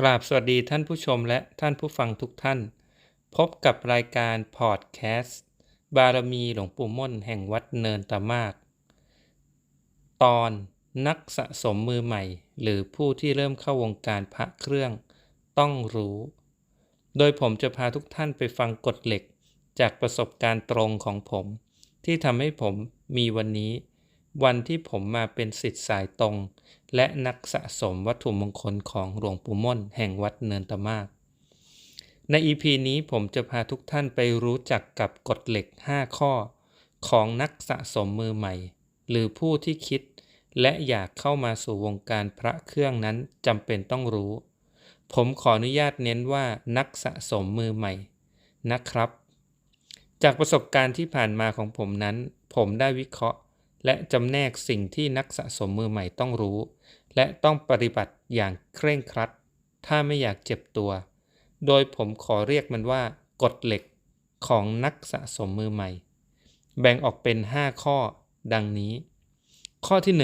กราบสวัสดีท่านผู้ชมและท่านผู้ฟังทุกท่าน พบกับรายการพอดแคสต์ บารมีหลวงปู่ม่นแห่งวัดเนินตะมาก ตอนนักสะสมมือใหม่ หรือผู้ที่เริ่มเข้าวงการพระเครื่องต้องรู้ โดยผมจะพาทุกท่านไปฟังกฎเหล็ก จากประสบการณ์ตรงของผม ที่ทำให้ผมมีวันนี้ วันที่ผมมาเป็นสิทธิ์สายตรง และนักสะสมวัตถุมงคลของหลวงปู่ม่นแห่งวัดเนินตะมาก ใน EP นี้ผมจะพาทุกท่านไปรู้จักกับกฎเหล็ก 5 ข้อ ของนักสะสมมือใหม่ หรือผู้ที่คิด และอยากเข้ามาสู่วงการพระเครื่องนั้นจำเป็นต้องรู้ ผมขออนุญาตเน้นว่านักสะสมมือใหม่นะครับ จากประสบการณ์ที่ผ่านมาของผมนั้น ผมได้วิเคราะห์ และจำแนกสิ่งที่นักสะสมมือใหม่ต้องรู้ และต้องปฏิบัติอย่างเคร่งครัด ถ้าไม่อยากเจ็บตัว โดยผมขอเรียกมันว่ากฎเหล็กของนักสะสมมือใหม่ แบ่งออกเป็น 5 ข้อดังนี้ ข้อที่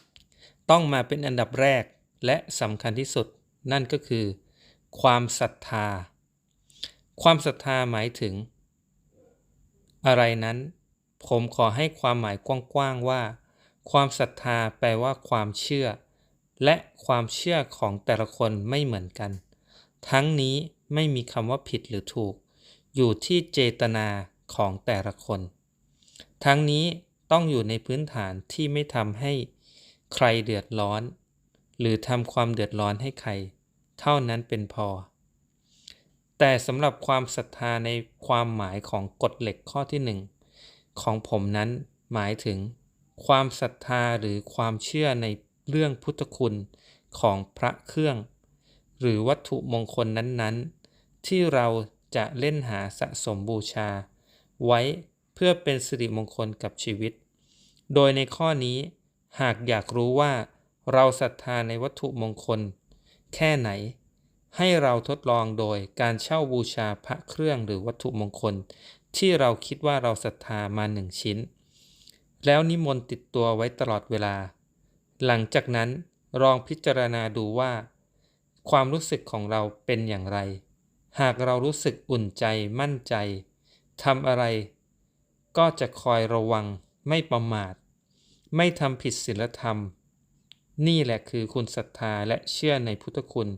1 ต้องมาเป็นอันดับแรกและสำคัญที่สุด นั่นก็คือ ความศรัทธา ความศรัทธาหมายถึง อะไรนั้น ผมขอให้ความหมายกว้างๆว่า ความศรัทธาแปลว่าความเชื่อ และความเชื่อของแต่ละคนไม่เหมือนกัน ทั้งนี้ไม่มีคำว่าผิดหรือถูก อยู่ที่เจตนาของแต่ละคน ทั้งนี้ต้องอยู่ในพื้นฐานที่ไม่ทำให้ใครเดือดร้อน หรือทำความเดือดร้อนให้ใคร เท่านั้นเป็นพอ แต่สำหรับความศรัทธาในความหมายของกฎเหล็กข้อที่หนึ่ง ของผมนั้นหมายถึง ความศรัทธาหรือความเชื่อในเรื่องพุทธคุณของพระเครื่อง หรือวัตถุมงคลนั้นๆ ที่เราจะเล่นหาสะสมบูชา ไว้เพื่อเป็นสิริมงคลกับชีวิต โดยในข้อนี้หากอยากรู้ว่าเราศรัทธาในวัตถุมงคล แค่ไหน ให้เราทดลองโดยการเช่าบูชาพระเครื่องหรือวัตถุมงคล ที่เราคิดว่าเราศรัทธามาหนึ่งชิ้น แล้วนิมนต์ติดตัวไว้ตลอดเวลา หลังจากนั้นลองพิจารณาดูว่า ความรู้สึกของเราเป็นอย่างไร หากเรารู้สึกอุ่นใจมั่นใจทำอะไร ก็จะคอยระวังไม่ประมาท ไม่ทำผิดศีลธรรม นี่แหละคือคุณศรัทธาและเชื่อในพุทธคุณ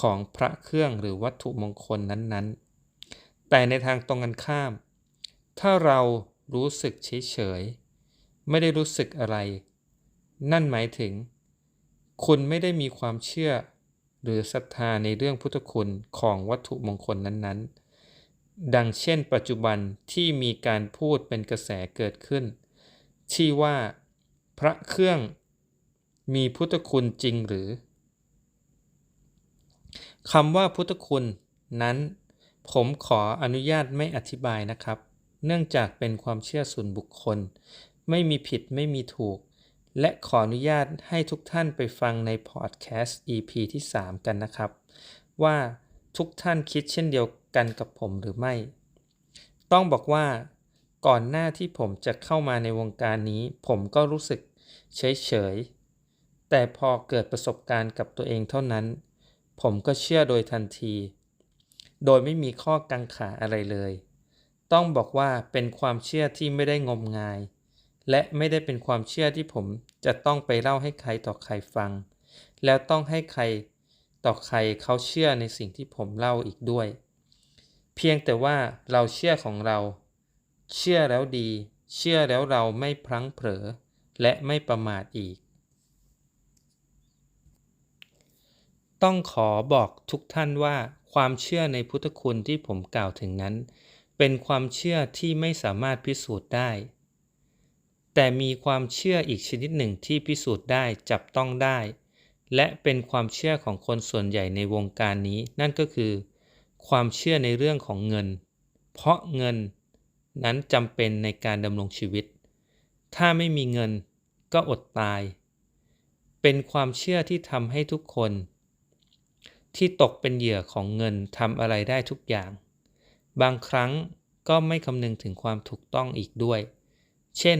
ของพระเครื่องหรือวัตถุมงคลนั้นๆ แต่ในทางตรงกันข้าม ถ้าเรารู้สึกเฉยๆไม่ได้รู้สึกอะไร นั่นหมายถึง คุณไม่ได้มีความเชื่อหรือศรัทธาในเรื่องพุทธคุณของวัตถุมงคลนั้นๆ ดังเช่น ปัจจุบันที่มีการพูดเป็นกระแสเกิดขึ้น ที่ว่าพระเครื่องมีพุทธคุณจริงหรือคำว่าพุทธคุณนั้น ผมขออนุญาตไม่อธิบายนะครับ เนื่องจากเป็นความเชื่อส่วนบุคคล ไม่มีผิดไม่มีถูก และขออนุญาตให้ทุกท่านไปฟังในพอดแคสต์ EP ที่ 3 กันนะครับ ว่าทุกท่านคิดเช่นเดียวกันกับผมหรือไม่ ต้องบอกว่าก่อนหน้าที่ผมจะเข้ามาในวงการนี้ ผมก็รู้สึกเฉยๆ แต่พอเกิดประสบการณ์กับตัวเองเท่านั้น ผมก็เชื่อโดยทันที โดยไม่มีข้อกังขาอะไรเลย ต้องบอกว่าเป็นความเชื่อที่ไม่ได้งมงาย และไม่ได้เป็นความเชื่อที่ผมจะต้องไปเล่าให้ใครต่อใครฟัง แล้วต้องให้ใครต่อใครเขาเชื่อในสิ่งที่ผมเล่าอีกด้วย เพียงแต่ว่าเราเชื่อของเรา เชื่อแล้วดี เชื่อแล้วเราไม่พลั้งเผลอและไม่ประมาทอีก ต้องขอบอกทุกท่านว่าความเชื่อในพุทธคุณที่ผมกล่าวถึงนั้น เป็นความเชื่อที่ไม่สามารถพิสูจน์ได้ แต่มีความเชื่ออีกชนิดหนึ่งที่พิสูจน์ได้จับต้องได้ และเป็นความเชื่อของคนส่วนใหญ่ในวงการนี้ นั่นก็คือ ความเชื่อในเรื่องของเงิน เพราะเงินนั้นจำเป็นในการดำรงชีวิต ถ้าไม่มีเงินก็อดตาย เป็นความเชื่อที่ทำให้ทุกคน ที่ตกเป็นเหยื่อของเงินทำอะไรได้ทุกอย่าง บางครั้งก็ไม่คำนึงถึงความถูกต้องอีกด้วย เช่น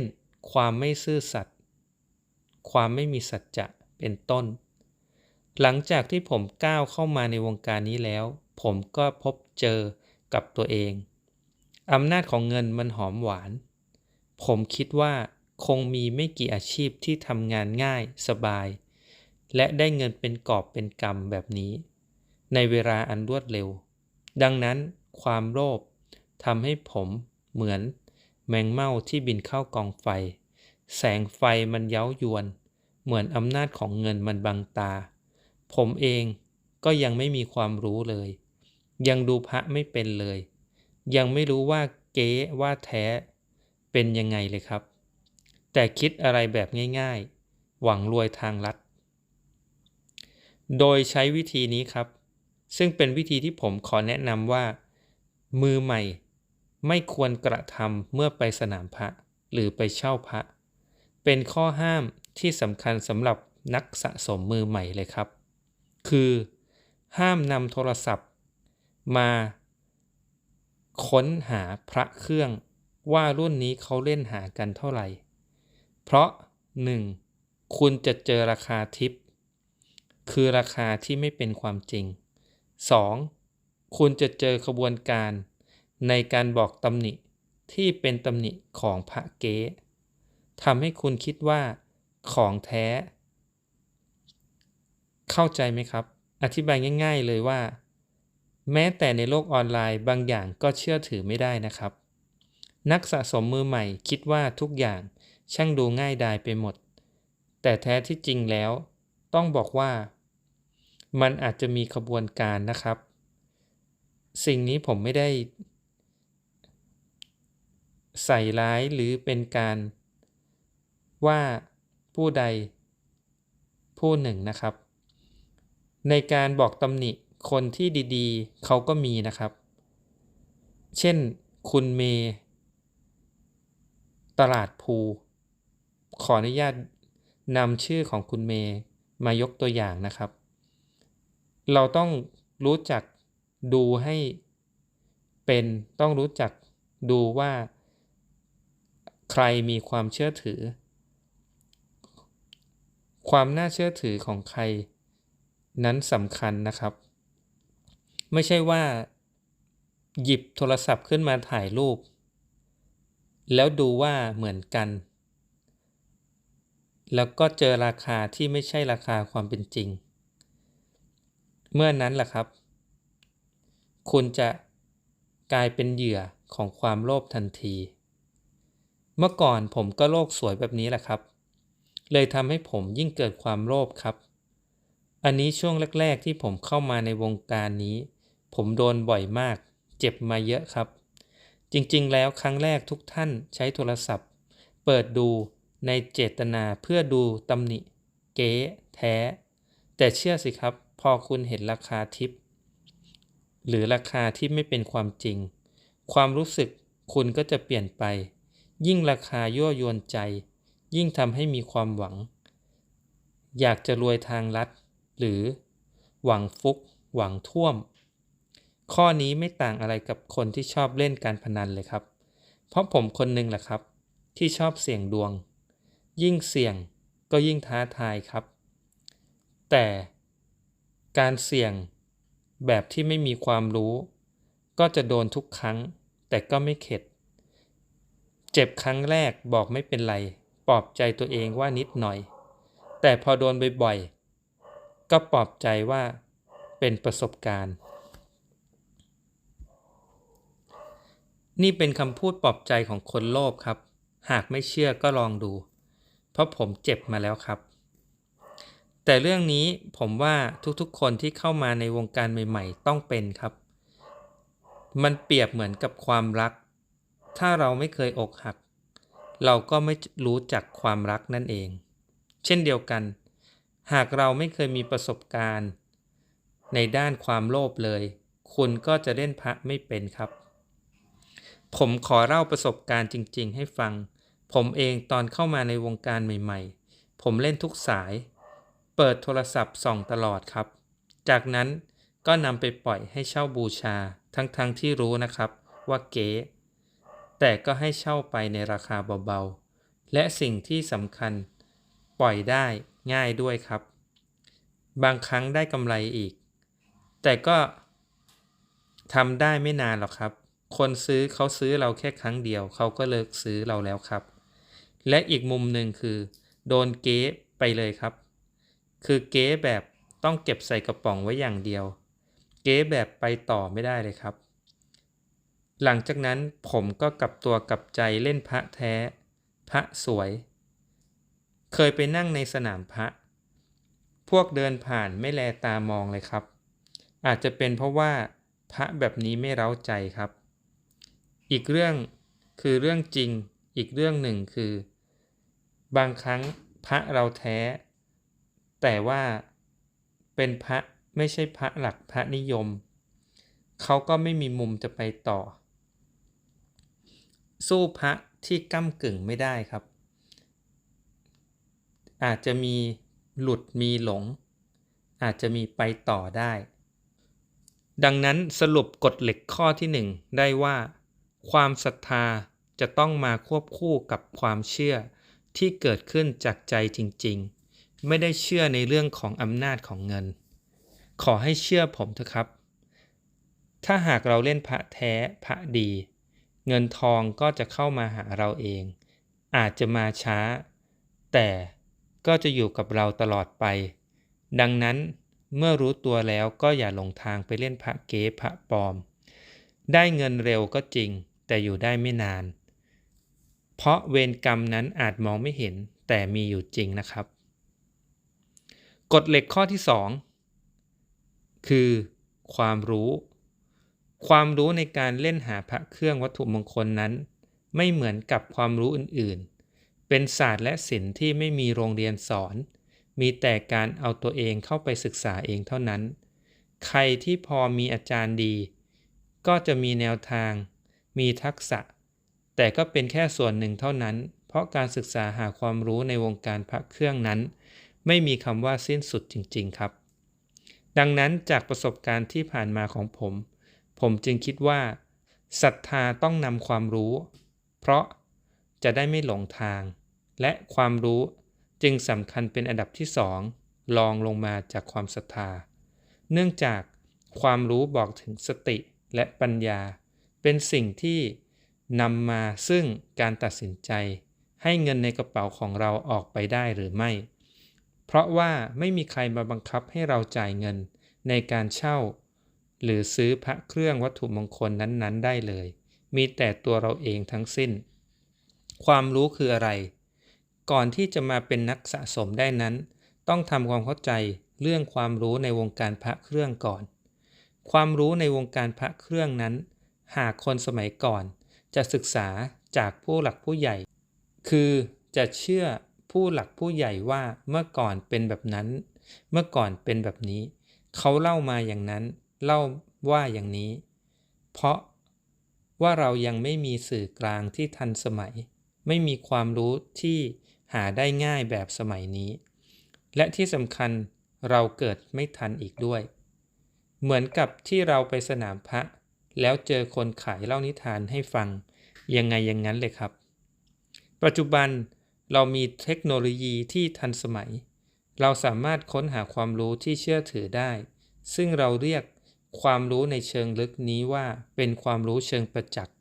ความไม่ซื่อสัตย์ ความไม่มีสัจจะ เป็นต้น หลังจากที่ผมก้าวเข้ามาในวงการนี้แล้ว ผมก็พบเจอกับตัวเอง อำนาจของเงินมันหอมหวาน ผมคิดว่าคงมีไม่กี่อาชีพที่ทำงานง่ายสบาย และได้เงินเป็นกอบเป็นกำแบบนี้ ในเวลาอันรวดเร็ว ดังนั้น ความโลภทำให้ผมเหมือนแมงเม่าที่บินเข้ากองไฟ แสงไฟมันเย้ายวน เหมือนอำนาจของเงินมันบังตา ผมเองก็ยังไม่มีความรู้เลย ยังดูพระไม่เป็นเลย ยังไม่รู้ว่าเก๊ว่าแท้เป็นยังไงเลยครับ แต่คิดอะไรแบบง่ายๆ หวังรวยทางลัด โดยใช้วิธีนี้ครับ ซึ่งเป็นวิธีที่ผมขอแนะนำว่า มือใหม่ ไม่ควรกระทำเมื่อไปสนามพระหรือไปเช่าพระ เป็นข้อห้ามที่สำคัญสำหรับนักสะสมมือใหม่เลยครับ คือ ห้ามนำโทรศัพท์ มา ค้นหาพระเครื่องว่ารุ่นนี้เขาเล่นหากันเท่าไหร่ เพราะ 1. คุณจะเจอราคาทิป คือราคาที่ไม่เป็นความจริง 2. คุณจะเจอขบวนการในการบอกตำหนิที่เป็นตำหนิของพระเก๊ทำให้คุณคิดว่าของแท้ เข้าใจไหมครับ อธิบายง่าย ๆ เลยว่า แม้แต่ในโลกออนไลน์บางอย่างก็เชื่อถือไม่ได้นะครับ นักสะสมมือใหม่คิดว่าทุกอย่างช่างดูง่ายดายไปหมด แต่แท้ที่จริงแล้ว ต้องบอกว่า มันอาจจะมีขบวนการนะครับ สิ่งนี้ผมไม่ได้ใส่ร้ายหรือเป็นการว่าผู้ใดผู้หนึ่งนะครับ ในการบอกตำหนิคนที่ดีๆ เขาก็มีนะครับ เช่นคุณเมตลาดภูขออนุญาตนำชื่อของคุณเมย์มายกตัวอย่างนะครับ เราต้องรู้จัก ดูให้เป็นต้องรู้จักดูว่าใครมีความเชื่อถือ ความน่าเชื่อถือของใคร นั้นสำคัญนะครับ ไม่ใช่ว่า หยิบโทรศัพท์ขึ้นมาถ่ายรูป แล้วดูว่าเหมือนกัน แล้วก็เจอราคาที่ไม่ใช่ราคาความเป็นจริง เมื่อนั้นแหละครับ คุณจะกลายเป็นเหยื่อของความโลภทันที เมื่อก่อนผมก็โลกสวยแบบนี้แหละครับ เลยทำให้ผมยิ่งเกิดความโลภครับ อันนี้ช่วงแรก ๆ ที่ผมเข้ามาในวงการนี้ ผมโดนบ่อยมาก เจ็บมาเยอะครับ จริงๆ แล้วครั้งแรกทุกท่านใช้โทรศัพท์ เปิดดูในเจตนาเพื่อดูตำหนิ เก๋แท้ แต่เชื่อสิครับ พอคุณเห็นราคาทิป หรือราคาที่ไม่เป็นความจริง ความรู้สึกคุณก็จะเปลี่ยนไป ยิ่งราคายั่วยวนใจ ยิ่งทำให้มีความหวัง อยากจะรวยทางลัด หรือ หวังฟุก หวังท่วม ข้อนี้ไม่ต่างอะไรกับคนที่ชอบเล่นการพนันเลยครับ เพราะผมคนหนึ่งแหละครับ ที่ชอบเสี่ยงดวง ยิ่งเสี่ยงก็ยิ่งท้าทายครับ แต่การเสี่ยง แบบที่ไม่มีความรู้ ก็จะโดนทุกครั้ง แต่ก็ไม่เข็ด เจ็บครั้งแรกบอกไม่เป็นไร ปลอบใจตัวเองว่านิดหน่อย แต่พอโดนบ่อยๆ ก็ปลอบใจว่าเป็นประสบการณ์ นี่เป็นคำพูดปลอบใจของคนโลภครับ หากไม่เชื่อก็ลองดู เพราะผมเจ็บมาแล้วครับ แต่เรื่องนี้ผมว่าทุกๆคนที่เข้ามาในวงการใหม่ ๆ ต้องเป็นครับ มันเปรียบเหมือนกับความรัก ถ้าเราไม่เคยอกหัก เราก็ไม่รู้จักความรักนั่นเอง เช่นเดียวกัน หากเราไม่เคยมีประสบการณ์ ในด้านความโลภเลย คุณก็จะเล่นพระไม่เป็นครับ ผมขอเล่าประสบการณ์จริง ๆ ให้ฟัง ผมเองตอนเข้ามาในวงการใหม่ ๆ ผมเล่นทุกสาย เปิดโทรศัพท์ส่องตลอดครับ จากนั้นก็นำไปปล่อยให้เช่าบูชาทั้งๆทที่รู้นะครับว่าเก๋แต่ก็ให้เช่าไปในราคาเบาๆ และสิ่งที่สำคัญปล่อยได้ง่ายด้วยครับ บางครั้งได้กำไรอีก แต่ก็ทำได้ไม่นานหรอกครับ คนซื้อเขาซื้อเราแค่ครั้งเดียว เขาก็เลิกซื้อเราแล้วครับ และอีกมุมหนึ่งคือ โดนเก๊ไปเลยครับ คือเก๊แบบต้องเก็บใส่กระป๋องไว้อย่างเดียว เก๊แบบไปต่อไม่ได้เลยครับ หลังจากนั้นผมก็กลับตัวกลับใจเล่นพระแท้ พระสวย เคยไปนั่งในสนามพระ พวกเดินผ่านไม่แลตามองเลยครับ อาจจะเป็นเพราะว่าพระแบบนี้ไม่เร้าใจครับ อีกเรื่องคือเรื่องจริง อีกเรื่องหนึ่งคือ บางครั้งพระเราแท้ แต่ว่าเป็นพระไม่ใช่พระหลักพระนิยม เขาก็ไม่มีมุมจะไปต่อ สู้พระที่ก้ากึ่งไม่ได้ครับ อาจจะมีหลุดมีหลง อาจจะมีไปต่อได้ ดังนั้นสรุปกฎเหล็กข้อที่หนึ่งได้ว่า ความศรัทธาจะต้องมาควบคู่กับความเชื่อที่เกิดขึ้นจากใจจริง ๆ ไม่ได้เชื่อในเรื่องของอำนาจของเงิน ขอให้เชื่อผมเถอะครับ ถ้าหากเราเล่นพระแท้พระดี เงินทองก็จะเข้ามาหาเราเอง อาจจะมาช้า แต่ก็จะอยู่กับเราตลอดไป ดังนั้นเมื่อรู้ตัวแล้วก็อย่าหลงทางไปเล่นพระเก๊พระปลอม ได้เงินเร็วก็จริง แต่อยู่ได้ไม่นาน เพราะเวรกรรมนั้นอาจมองไม่เห็นแต่มีอยู่จริงนะครับ กฎเหล็กข้อที่ 2 คือความรู้ ความรู้ในการเล่นหาพระเครื่องวัตถุมงคลนั้น ไม่เหมือนกับความรู้อื่นๆ เป็นศาสตร์และศิลป์ที่ไม่มีโรงเรียนสอน มีแต่การเอาตัวเองเข้าไปศึกษาเองเท่านั้น ใครที่พอมีอาจารย์ดี ก็จะมีแนวทาง มีทักษะ แต่ก็เป็นแค่ส่วนหนึ่งเท่านั้น เพราะการศึกษาหาความรู้ในวงการพระเครื่องนั้น ไม่มีคำว่าสิ้นสุดจริง ๆ ครับ ดังนั้นจากประสบการณ์ที่ผ่านมาของผม ผมจึงคิดว่าศรัทธาต้องนำความรู้ เพราะจะได้ไม่หลงทาง และความรู้จึงสำคัญเป็นอันดับที่สองรองลงมาจากความศรัทธา เนื่องจากความรู้บอกถึงสติและปัญญา เป็นสิ่งที่นำมาซึ่งการตัดสินใจ ให้เงินในกระเป๋าของเราออกไปได้หรือไม่ เพราะว่าไม่มีใครมาบังคับให้เราจ่ายเงินในการเช่า หรือซื้อพระเครื่องวัตถุมงคลนั้นๆ ได้เลย มีแต่ตัวเราเองทั้งสิ้น ความรู้คืออะไร ก่อนที่จะมาเป็นนักสะสมได้นั้น ต้องทำความเข้าใจเรื่องความรู้ในวงการพระเครื่องก่อน ความรู้ในวงการพระเครื่องนั้น หากคนสมัยก่อน จะศึกษาจากผู้หลักผู้ใหญ่ คือจะเชื่อ ผู้หลักผู้ใหญ่ว่าเมื่อก่อนเป็นแบบนั้น เมื่อก่อนเป็นแบบนี้ เขาเล่ามาอย่างนั้น เล่าว่าอย่างนี้ เพราะว่าเรายังไม่มีสื่อกลางที่ทันสมัย ไม่มีความรู้ที่หาได้ง่ายแบบสมัยนี้ และที่สำคัญเราเกิดไม่ทันอีกด้วย เหมือนกับที่เราไปสนามพระ แล้วเจอคนขายเล่านิทานให้ฟัง ยังไงอย่างนั้นเลยครับ ปัจจุบัน เรามีเทคโนโลยีที่ทันสมัย เราสามารถค้นหาความรู้ที่เชื่อถือได้ ซึ่งเราเรียกความรู้ในเชิงลึกนี้ว่าเป็นความรู้เชิงประจักษ์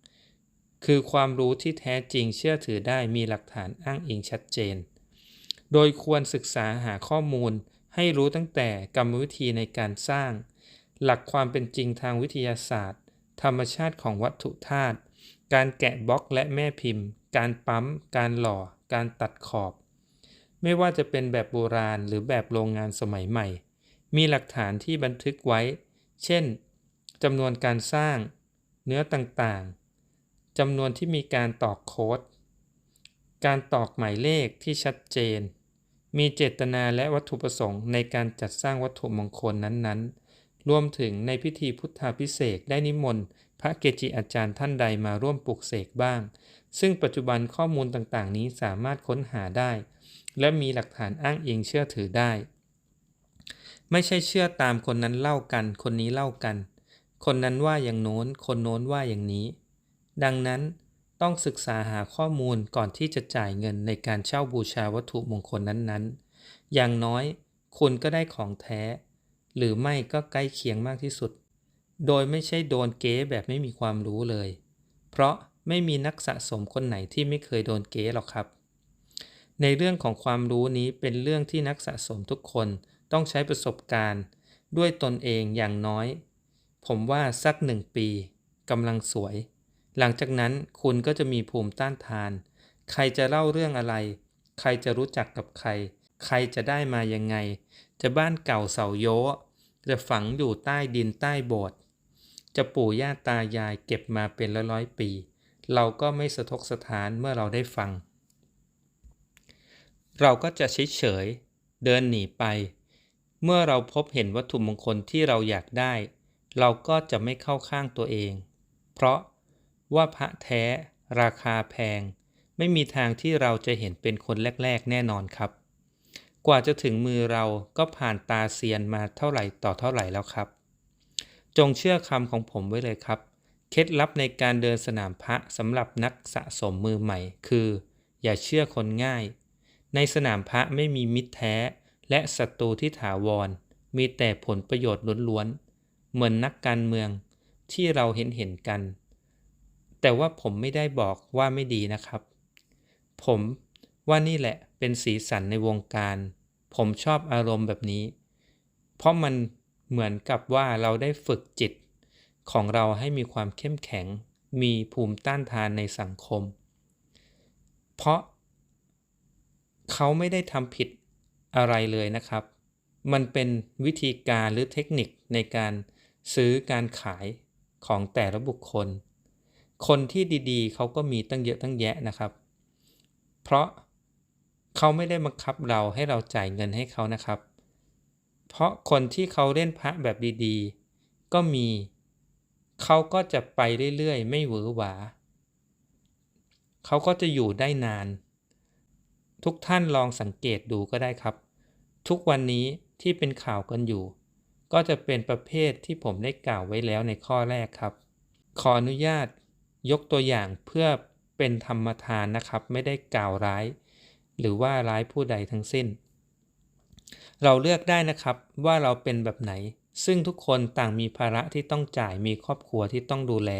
คือความรู้ที่แท้จริงเชื่อถือได้มีหลักฐานอ้างอิงชัดเจน โดยควรศึกษาหาข้อมูลให้รู้ตั้งแต่กรรมวิธีในการสร้าง หลักความเป็นจริงทางวิทยาศาสตร์ ธรรมชาติของวัตถุธาตุ การแกะบล็อกและแม่พิมพ์ การปั๊ม การหล่อ การตัดขอบ ไม่ว่าจะเป็นแบบโบราณหรือแบบโรงงานสมัยใหม่ มีหลักฐานที่บันทึกไว้ เช่นจำนวนการสร้าง เนื้อต่างๆจำนวนที่มีการตอกโค้ด การตอกหมายเลขที่ชัดเจน มีเจตนาและวัตถุประสงค์ในการจัดสร้างวัตถุมงคลนั้นๆ รวมถึงในพิธีพุทธาพิเศษได้นิมนต์ พระเกจิอาจารย์ท่านใดมาร่วมปลุกเสกบ้าง ซึ่งปัจจุบันข้อมูลต่างๆ นี้สามารถค้นหาได้ และมีหลักฐานอ้างอิงเชื่อถือได้ ไม่ใช่เชื่อตามคนนั้นเล่ากัน คนนี้เล่ากัน คนนั้นว่าอย่างโน้น คนโน้นว่าอย่างนี้ ดังนั้นต้องศึกษาหาข้อมูลก่อนที่จะจ่ายเงินในการเช่าบูชาวัตถุมงคลนั้นๆ อย่างน้อยคุณก็ได้ของแท้ หรือไม่ก็ใกล้เคียงมากที่สุด โดยไม่ใช่โดนเก๊แบบไม่มีความรู้เลย เพราะไม่มีนักสะสมคนไหนที่ไม่เคยโดนเก๊หรอกครับ ในเรื่องของความรู้นี้เป็นเรื่องที่นักสะสมทุกคนต้องใช้ประสบการณ์ ด้วยตนเองอย่างน้อย ผมว่าสักหนึ่งปีกำลังสวย หลังจากนั้นคุณก็จะมีภูมิต้านทาน ใครจะเล่าเรื่องอะไร ใครจะรู้จักกับใคร ใครจะได้มายังไง จะบ้านเก่าเสาโยะจะฝังอยู่ใต้ดินใต้โบสถ์จะปู่ย่าตายายเก็บมาเป็นร้อยร้อยปี เราก็ไม่สะทกสถานเมื่อเราได้ฟัง เราก็จะเฉยเฉยเดินหนีไป เมื่อเราพบเห็นวัตถุมงคลที่เราอยากได้ เราก็จะไม่เข้าข้างตัวเอง เพราะว่าพระแท้ราคาแพง ไม่มีทางที่เราจะเห็นเป็นคนแรก ๆ แน่นอนครับ กว่าจะถึงมือเราก็ผ่านตาเซียนมาเท่าไหร่ต่อเท่าไหร่แล้วครับ จงเชื่อคำของผมไว้เลยครับ เคล็ดลับในการเดินสนามพระสำหรับนักสะสมมือใหม่ คือ อย่าเชื่อคนง่าย ในสนามพระไม่มีมิตรแท้ และศัตรูที่ถาวร มีแต่ผลประโยชน์ล้วนๆ เหมือนนักการเมืองที่เราเห็นเห็นกัน แต่ว่าผมไม่ได้บอกว่าไม่ดีนะครับ ผมว่านี่แหละ เป็นสีสันในวงการ ผมชอบอารมณ์แบบนี้ เพราะมันเหมือนกับว่าเราได้ฝึกจิต ของเราให้มีความเข้มแข็ง มีภูมิต้านทานในสังคม เพราะ เขาไม่ได้ทำผิดอะไรเลยนะครับ มันเป็นวิธีการหรือเทคนิคในการซื้อการขายของแต่ละบุคคล คนที่ดีๆ เขาก็มีตั้งเยอะตั้งแยะนะครับ เพราะ เขาไม่ได้บังคับเราให้เราจ่ายเงินให้เขานะครับ เพราะคนที่เขาเล่นพระแบบดีๆ ก็มี เขาก็จะไปเรื่อยๆ ไม่หวือหวา เขาก็จะอยู่ได้นาน ทุกท่านลองสังเกตดูก็ได้ครับ ทุกวันนี้ที่เป็นข่าวกันอยู่ ก็จะเป็นประเภทที่ผมได้กล่าวไว้แล้วในข้อแรกครับ ขออนุญาตยกตัวอย่างเพื่อเป็นธรรมทานนะครับ ไม่ได้กล่าวร้าย หรือว่าร้ายผู้ใดทั้งสิ้น เราเลือกได้นะครับว่าเราเป็นแบบไหน ซึ่งทุกคนต่างมีภาระที่ต้องจ่ายมีครอบครัวที่ต้องดูแล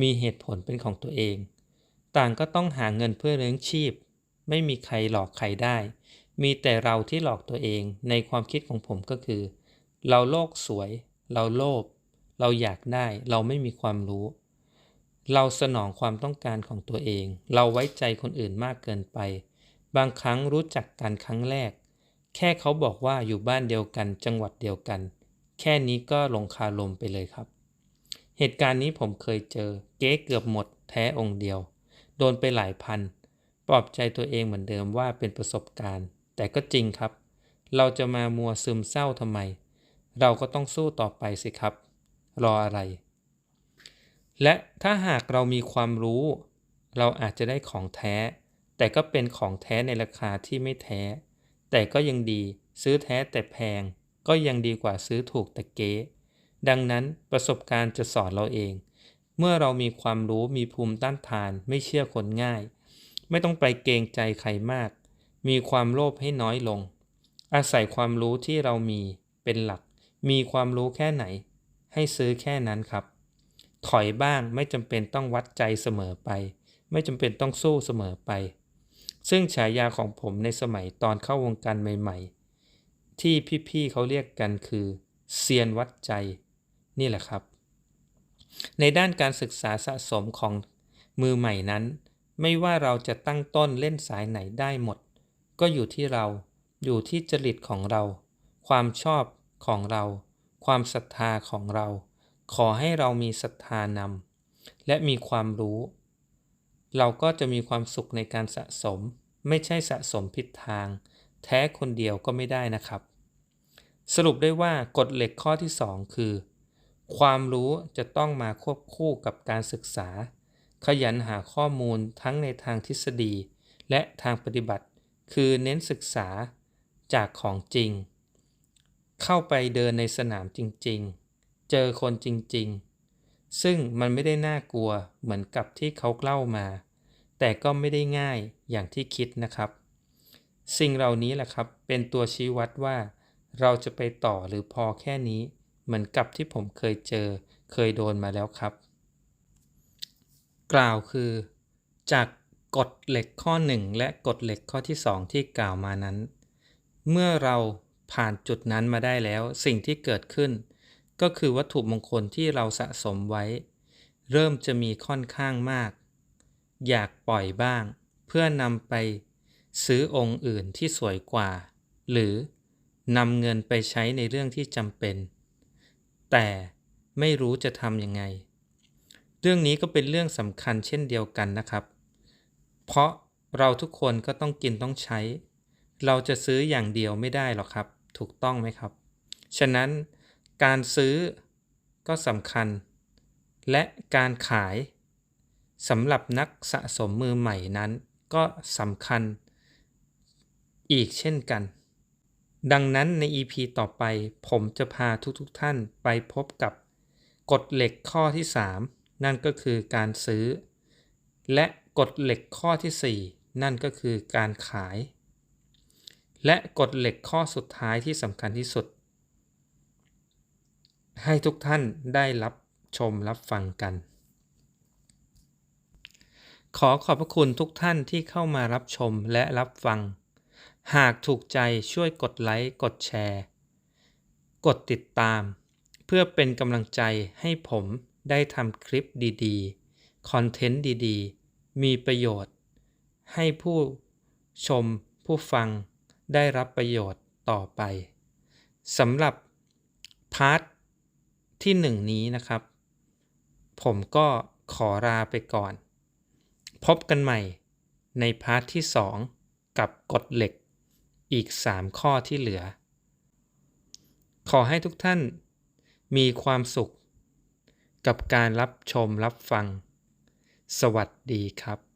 มีเหตุผลเป็นของตัวเอง ต่างก็ต้องหาเงินเพื่อเลี้ยงชีพ ไม่มีใครหลอกใครได้ มีแต่เราที่หลอกตัวเองในความคิดของผมก็คือ เราโลกสวย เราโลภเราอยากได้เราไม่มีความรู้ เราสนองความต้องการของตัวเอง เราไว้ใจคนอื่นมากเกินไป บางครั้งรู้จักกันครั้งแรก แค่เขาบอกว่าอยู่บ้านเดียวกันจังหวัดเดียวกัน แค่นี้ก็ลงคาลมไปเลยครับ เหตุการณ์นี้ผมเคยเจอ เก๊เกือบหมดแท้องค์เดียว โดนไปหลายพัน ปลอบใจตัวเองเหมือนเดิมว่าเป็นประสบการณ์ แต่ก็จริงครับ เราจะมามัวซึมเศร้าทำไม เราก็ต้องสู้ต่อไปสิครับ รออะไร และถ้าหากเรามีความรู้ เราอาจจะได้ของแท้ แต่ก็เป็นของแท้ในราคาที่ไม่แท้ แต่ก็ยังดีซื้อแท้แต่แพง ก็ยังดีกว่าซื้อถูกแต่เก๊ดังนั้นประสบการณ์จะสอนเราเอง เมื่อเรามีความรู้มีภูมิต้านทานไม่เชื่อคนง่าย ไม่ต้องไปเกรงใจใครมาก มีความโลภให้น้อยลง อาศัยความรู้ที่เรามีเป็นหลัก มีความรู้แค่ไหน ให้ซื้อแค่นั้นครับ ถอยบ้างไม่จำเป็นต้องวัดใจเสมอไป ไม่จำเป็นต้องสู้เสมอไป ซึ่งฉายาของผมในสมัยตอนเข้าวงการใหม่ ๆ ที่พี่ๆเขาเรียกกันคือเซียนวัดใจนี่แหละครับ ในด้านการศึกษาสะสมของมือใหม่นั้น ไม่ว่าเราจะตั้งต้นเล่นสายไหนได้หมด ก็อยู่ที่เราอยู่ที่จริตของเรา ความชอบของเรา ความศรัทธาของเรา ขอให้เรามีศรัทธานำและมีความรู้ เราก็จะมีความสุขในการสะสม ไม่ใช่สะสมผิดทาง แท้คนเดียวก็ไม่ได้นะครับ สรุปได้ว่ากฎเหล็กข้อที่ 2 คือ ความรู้จะต้องมาควบคู่กับการศึกษา ขยันหาข้อมูลทั้งในทางทฤษฎี และทางปฏิบัติ คือเน้นศึกษาจากของจริง เข้าไปเดินในสนามจริงๆ เจอคนจริงๆ ซึ่งมันไม่ได้น่ากลัวเหมือนกับที่เขาเล่ามา แต่ก็ไม่ได้ง่ายอย่างที่คิดนะครับ สิ่งเหล่านี้แหละครับ เป็นตัวชี้วัดว่า เราจะไปต่อหรือพอแค่นี้ เหมือนกับที่ผมเคยเจอ เคยโดนมาแล้วครับ กล่าวคือ จากกฎเหล็กข้อ 1 และกฎเหล็กข้อที่ 2 ที่กล่าวมานั้น เมื่อเราผ่านจุดนั้นมาได้แล้ว สิ่งที่เกิดขึ้น ก็คือวัตถุมงคลที่เราสะสมไว้ เริ่มจะมีค่อนข้างมาก อยากปล่อยบ้าง เพื่อนำไปซื้อองค์อื่นที่สวยกว่า หรือนำเงินไปใช้ในเรื่องที่จำเป็น แต่ไม่รู้จะทำยังไง เรื่องนี้ก็เป็นเรื่องสำคัญเช่นเดียวกันนะครับ เพราะเราทุกคนก็ต้องกินต้องใช้ เราจะซื้ออย่างเดียวไม่ได้หรอกครับ ถูกต้องไหมครับ ฉะนั้น การซื้อก็สำคัญ และการขายสำหรับนักสะสมมือใหม่นั้นก็สำคัญ อีกเช่นกัน ดังนั้นใน EP ต่อไปผมจะพาทุกๆทท่านไปพบกับกฎเหล็กข้อที่ 3 นั่นก็คือการซื้อ และกฎเหล็กข้อที่ 4 นั่นก็คือการขาย และกฎเหล็กข้อสุดท้ายที่สำคัญที่สุด ให้ทุกท่านได้รับชมรับฟังกัน ขอขอบพระคุณทุกท่านที่เข้ามารับชมและรับฟัง หากถูกใจช่วยกดไลค์กดแชร์ กดติดตาม เพื่อเป็นกำลังใจให้ผมได้ทำคลิปดีๆ คอนเทนต์ดีๆ มีประโยชน์ ให้ผู้ชมผู้ฟังได้รับประโยชน์ต่อไปสำหรับพาร์ท ที่หนึ่งนี้นะครับ ผมก็ขอลาไปก่อน พบกันใหม่ในพาร์ทที่สองกับกฎเหล็กอีก 3 ข้อที่เหลือ ขอให้ทุกท่านมีความสุข กับการรับชมรับฟัง สวัสดีครับ